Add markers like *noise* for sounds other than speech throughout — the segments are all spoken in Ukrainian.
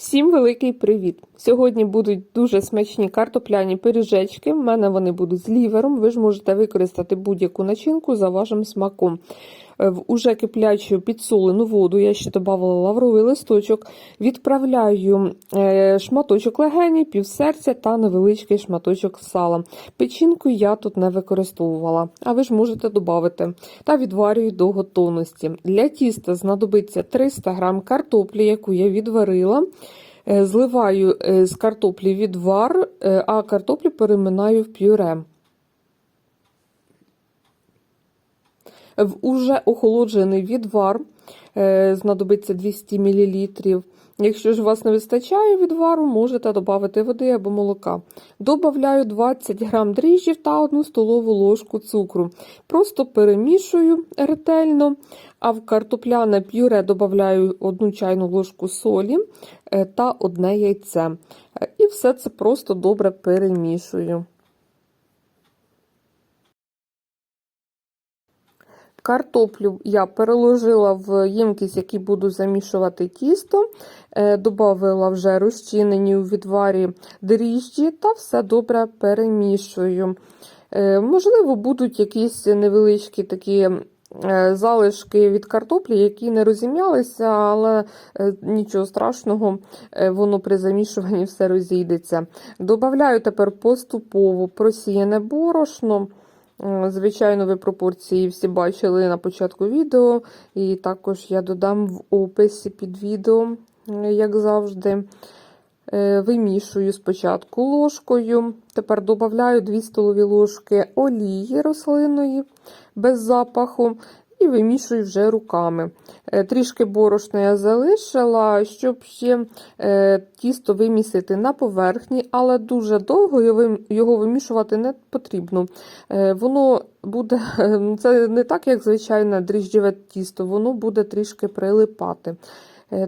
Всім великий привіт! Сьогодні будуть дуже смачні картопляні пиріжечки. В мене вони будуть з лівером. Ви ж можете використати будь-яку начинку за вашим смаком. Е, В уже киплячу підсолену воду я ще додавала лавровий листочок. Відправляю е, шматочок легені, півсерця та невеличкий шматочок сала. Печінку я тут не використовувала, а ви ж можете додати. Та відварюю до готовності. Для тіста знадобиться 300 г картоплі, яку я відварила. Е, Зливаю з картоплі відвар, а картоплю переминаю в пюре. В уже охолоджений відвар е, знадобиться 200 мл. Якщо ж у вас не вистачає відвару, можете додати води або молока. Добавляю 20 г дріжджів та 1 столову ложку цукру. Просто перемішую ретельно, а в картопляне пюре додаю 1 чайну ложку солі е, та одне яйце. Е, І все це просто добре перемішую. Картоплю я переложила в ємкість, який буду замішувати тісто, додала вже розчинені у відварі дріжджі та все добре перемішую. Е, Можливо, будуть якісь невеличкі такі е, залишки від картоплі, які не розім'ялися, але е, нічого страшного, е, воно при замішуванні все розійдеться. Добавляю тепер поступово просіяне борошно. Звичайно, ви пропорції всі бачили на початку відео, і також я додам в описі під відео, як завжди. Е, Вимішую спочатку ложкою, тепер додаю 2 столові ложки олії рослинної без запаху. І вимішую вже руками. Е, Трішки борошна я залишила, щоб ще е, тісто вимісити на поверхні, але дуже довго його вимішувати не потрібно. Е, Воно буде, *laughs* це не так, як звичайне дріжджеве тісто, воно буде трішки прилипати,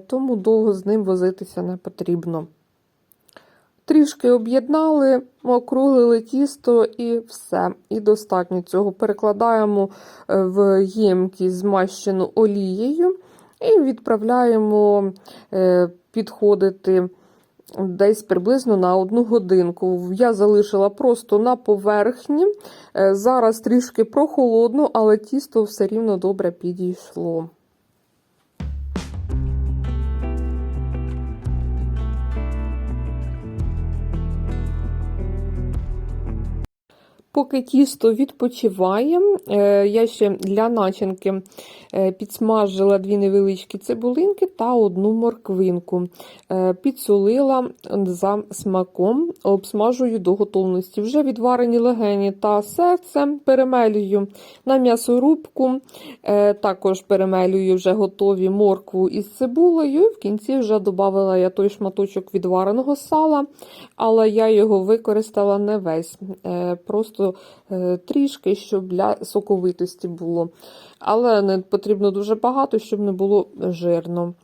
тому довго з ним возитися не потрібно. Трішки об'єднали, округлили тісто і все. І достатньо цього. Перекладаємо в ємкість змащену олією і відправляємо е, підходити десь приблизно на одну годинку. Я залишила просто на поверхні. Е, Зараз трішки прохолодно, але тісто все рівно добре підійшло. Поки тісто відпочиває, е, я ще для начинки е, підсмажила дві невеличкі цибулинки та одну морквинку. Е, підсолила за смаком, обсмажую до готовності. Вже відварені легені та серце перемелюю на м'ясорубку, також перемелюю вже готові моркву із цибулею. В кінці вже додала я той шматочок відвареного сала, але я його використала не весь. Просто трішки, щоб для соковитості було. Але не потрібно дуже багато, щоб не було жирно.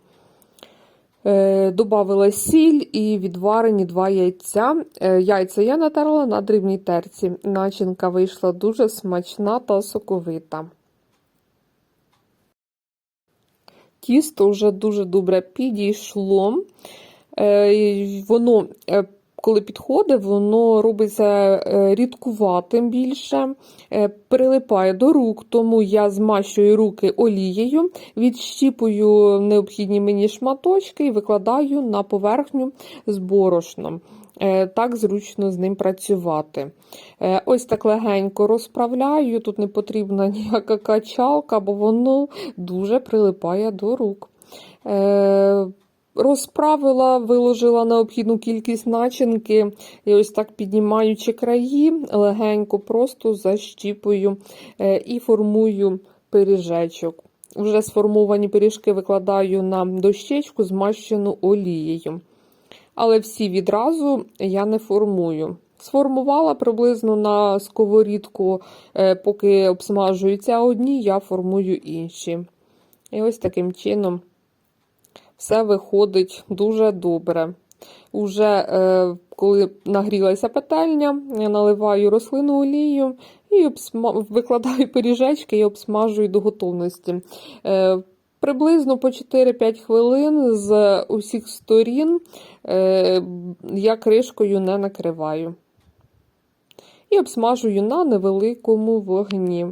Добавила сіль і відварені два яйця. Яйця я натерла на дрібній терці. Начинка вийшла дуже смачна та соковита. Тісто вже дуже добре підійшло. Воно коли підходить, воно робиться рідкуватим більше, прилипає до рук, тому я змащую руки олією, відщіпую необхідні мені шматочки і викладаю на поверхню з борошном. Так зручно з ним працювати. Ось так легенько розправляю, тут не потрібна *laughs* ніяка качалка, бо воно дуже прилипає до рук. Розправила, виложила необхідну кількість начинки, і ось так піднімаючи краї, легенько просто защіпую і формую пиріжечок. Вже сформовані пиріжки викладаю на дощечку, змащену олією. Але всі відразу я не формую. Сформувала приблизно на сковорідку, поки обсмажуються одні, я формую інші. І ось таким чином все виходить дуже добре. Уже е, коли нагрілася петельня, я наливаю рослину олію і обсма... викладаю пиріжечки і обсмажую до готовності. Е, Приблизно по 4-5 хвилин з усіх сторін е, я кришкою не накриваю. І обсмажую на невеликому вогні.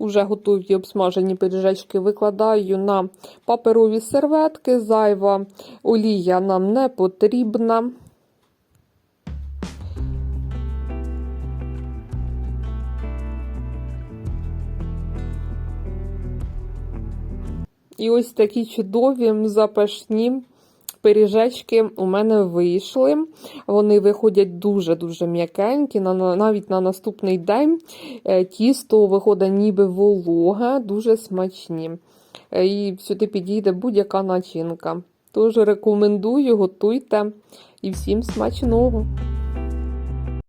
Уже готові обсмажені пиріжечки викладаю на паперові серветки. Зайва олія нам не потрібна. І ось такі чудові запашні пиріжечки у мене вийшли. Вони виходять дуже-дуже м'якенькі. На- на- Навіть на наступний день е, тісто виходить ніби вологе, дуже смачні. Е, І сюди підійде будь-яка начинка. Тож рекомендую, готуйте і всім смачного!